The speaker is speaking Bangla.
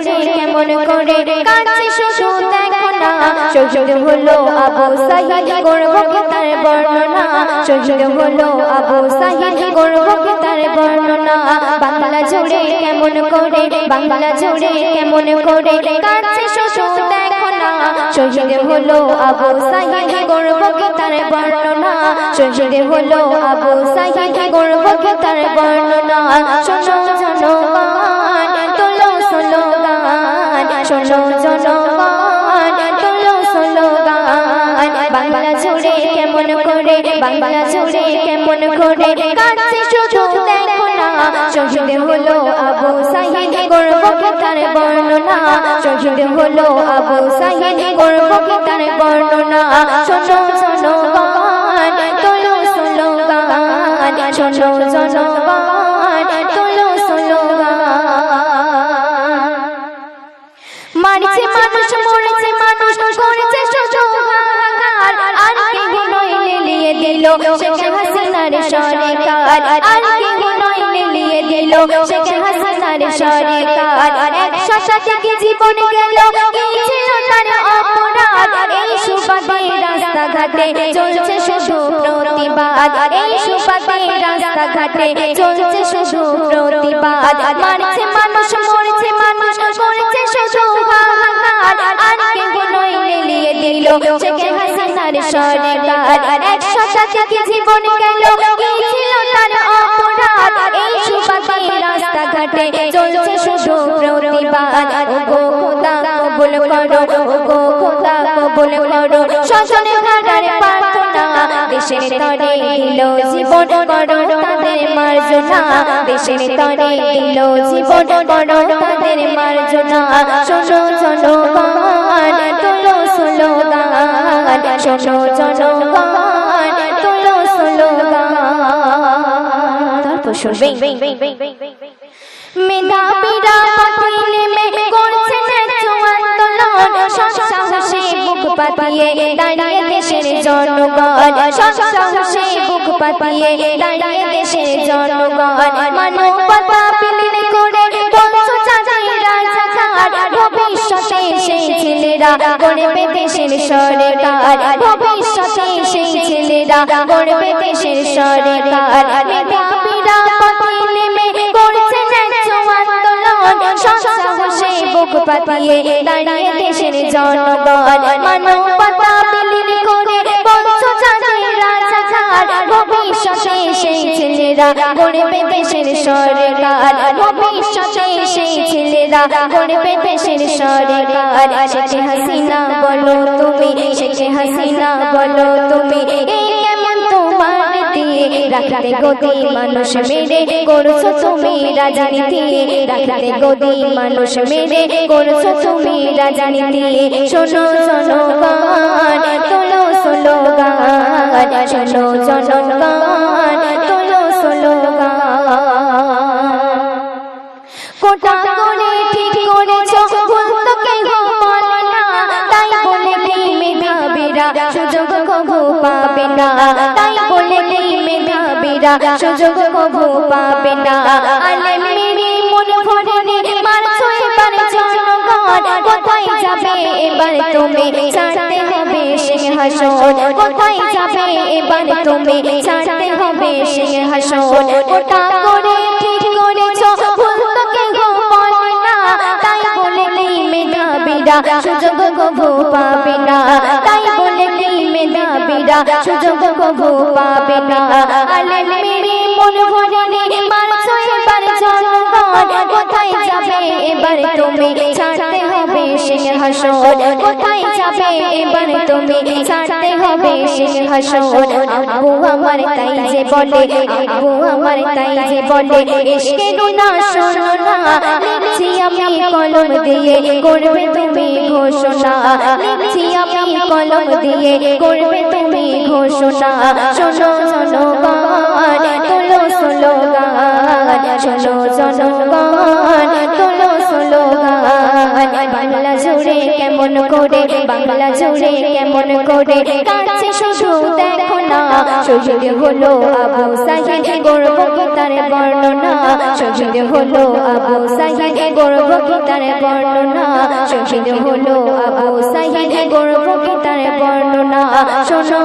কেমন করে কাছে শুধু দেখো না। শহীদ হলো আবু সাহিদ করব কি তার বর্ণনা? শহীদ হলো আবু সাহিদ করব কি তার বর্ণনা? বাংলা জুড়ে কেমন করে বাংলা জুড়ে কেমন করে কাছে শুধু দেখো না। শহীদ হলো আবু সাহিদ করব কি তার বর্ণনা? শহীদ হলো আবু সাহিদ করব কি তার বর্ণনা? শোনো জনগণ শোনো জনগণ, তোলো স্লোগান। বাংলা জুড়ে কেমন করে, বাংলা জুড়ে কেমন করে কাছে শুধু দেখো না। শহীদ হলো আবু সাহিদ করব কি তার বর্ণনা? শহীদ হলো আবু সাহিদ করব কি তার বর্ণনা? শোনো জনগণ, তোলো স্লোগান। শোনো জনগণ মারছে মানুষ, মরেছে মানুষ, করেছে শুধু আর কেহ নইলে লিয়ে দিল শেখ হাসিনার সরকার। আর কেহ নইলে লিয়ে দিল শেখ হাসিনার সরকার। একশো শতকে জীবন গেল কি ছিল তার অপরাধ। এই সুবাদে রাস্তাঘাটে চলছে শুধু প্রতিবাদ। এই সুবাদে রাস্তাঘাটে চলছে শুধু প্রতিবাদ। মারছে মানুষ, মরছে মানুষ, করেছে শেখ হাসিনার সরকার একশো শতকে জীবন গেল ছিল তার অপরাধ এই সুবাদে রাস্তাঘাটে চলছে শুধু প্রতিবাদ ও কবুল করো ও খোদা কবুল করো শোষণে ভাগার প্রার্থনা দেশের তরে দিল জীবন করো তাদের মার্জনা দেশের তরে দিল জীবন করো তাদের মার্জনা শোনো শোনো জনগণ তোলো স্লোগান তারপর শুনবেন। মেধাবীরা মাঠে নেমে করছে ন্যায্য আন্দোলন। সাহসে বুক পাতিয়ে দাঁড়িয়ে দেশের জনগণ। সাহসে বুক পাতিয়ে দাঁড়িয়ে দেশের জনগণ। মানবতা ছেলেরা গড়বে দেশের সরকার। ভবিষ্যতে সেই ছেলেরা গড়বে দেশের সরকার। মেধাবীরা পথে নেমে করছে আন্দোলন। সাহসে বুক পাতিয়ে দাঁড়িয়ে দেশের জনগণ। মানবতা বিলীন করে বংশ চাচাই রাজাকার ভবিষ্যতে সেই ছেলেরা গড়বে দেশের সরকার। ভবিষ্যতে সেই ছেলেরা গড়বে দেশের সরকার। শেখ হাসিনা বলো তুমি, শেখ হাসিনা বলো তুমি এই কেমন তোমার দিয়ে? রাখতে গদি মানুষ মেরে করছ তুমি রাজনীতি রাখতে গদি মানুষ মেরে করছ তুমি রাজনীতি শোনো জনগণ তোলো স্লোগান শোনো জনগণ মেধাবীরা সুযোগ কভু পাবে না। আলে মেরি মন ভরে মারছো এবার জনগণ, কোথায় যাবে এবার তুমি? ছাড়তে হবে সিংহাসন কোথায় যাবে এবার তুমি? ছাড়তে হবে সিংহাসন কোটা করে ঠিক করেছ, ভুল তো কেহ বলে না। তাই বলে নেই মেধাবীরা, সুযোগ কভু পাবে না। তাই মেধাবীরা সুযোগ কভু পাবে না আলে মেরে মন ভরে মারছো এবার জনগণ। কোথায় যাবে এবার তুমি? ছাড়তে হবে সিংহাসন। কোথায় যাবে এবার তুমি? ছাড়তে হবে সিংহাসন। আব্বু আমার তাই যে বলে, আব্বু আমার তাই যে বলে, এসকে গুনা শোনো না, লিখছি আমি কলম দিয়ে, করবে তুমি ঘোষণা। লিখছি আমি কলম দিয়ে করবে তুমি ঘোষণা। শোনো জনগণ, তোলো স্লোগান। শোনো জনগণ, তোলো স্লোগান। বাংলা জুড়ে কেমন করে, বাংলা জুড়ে কেমন করে কাছে শুধু দেখো না। শহীদ হলো আবু সাহিদ গর্ব তার বর্ণনা? শহীদ হলো আবু সাহিদ গর্ব তার বর্ণনা? শহীদ হলো আবু বর্ণনা শোনো শোনো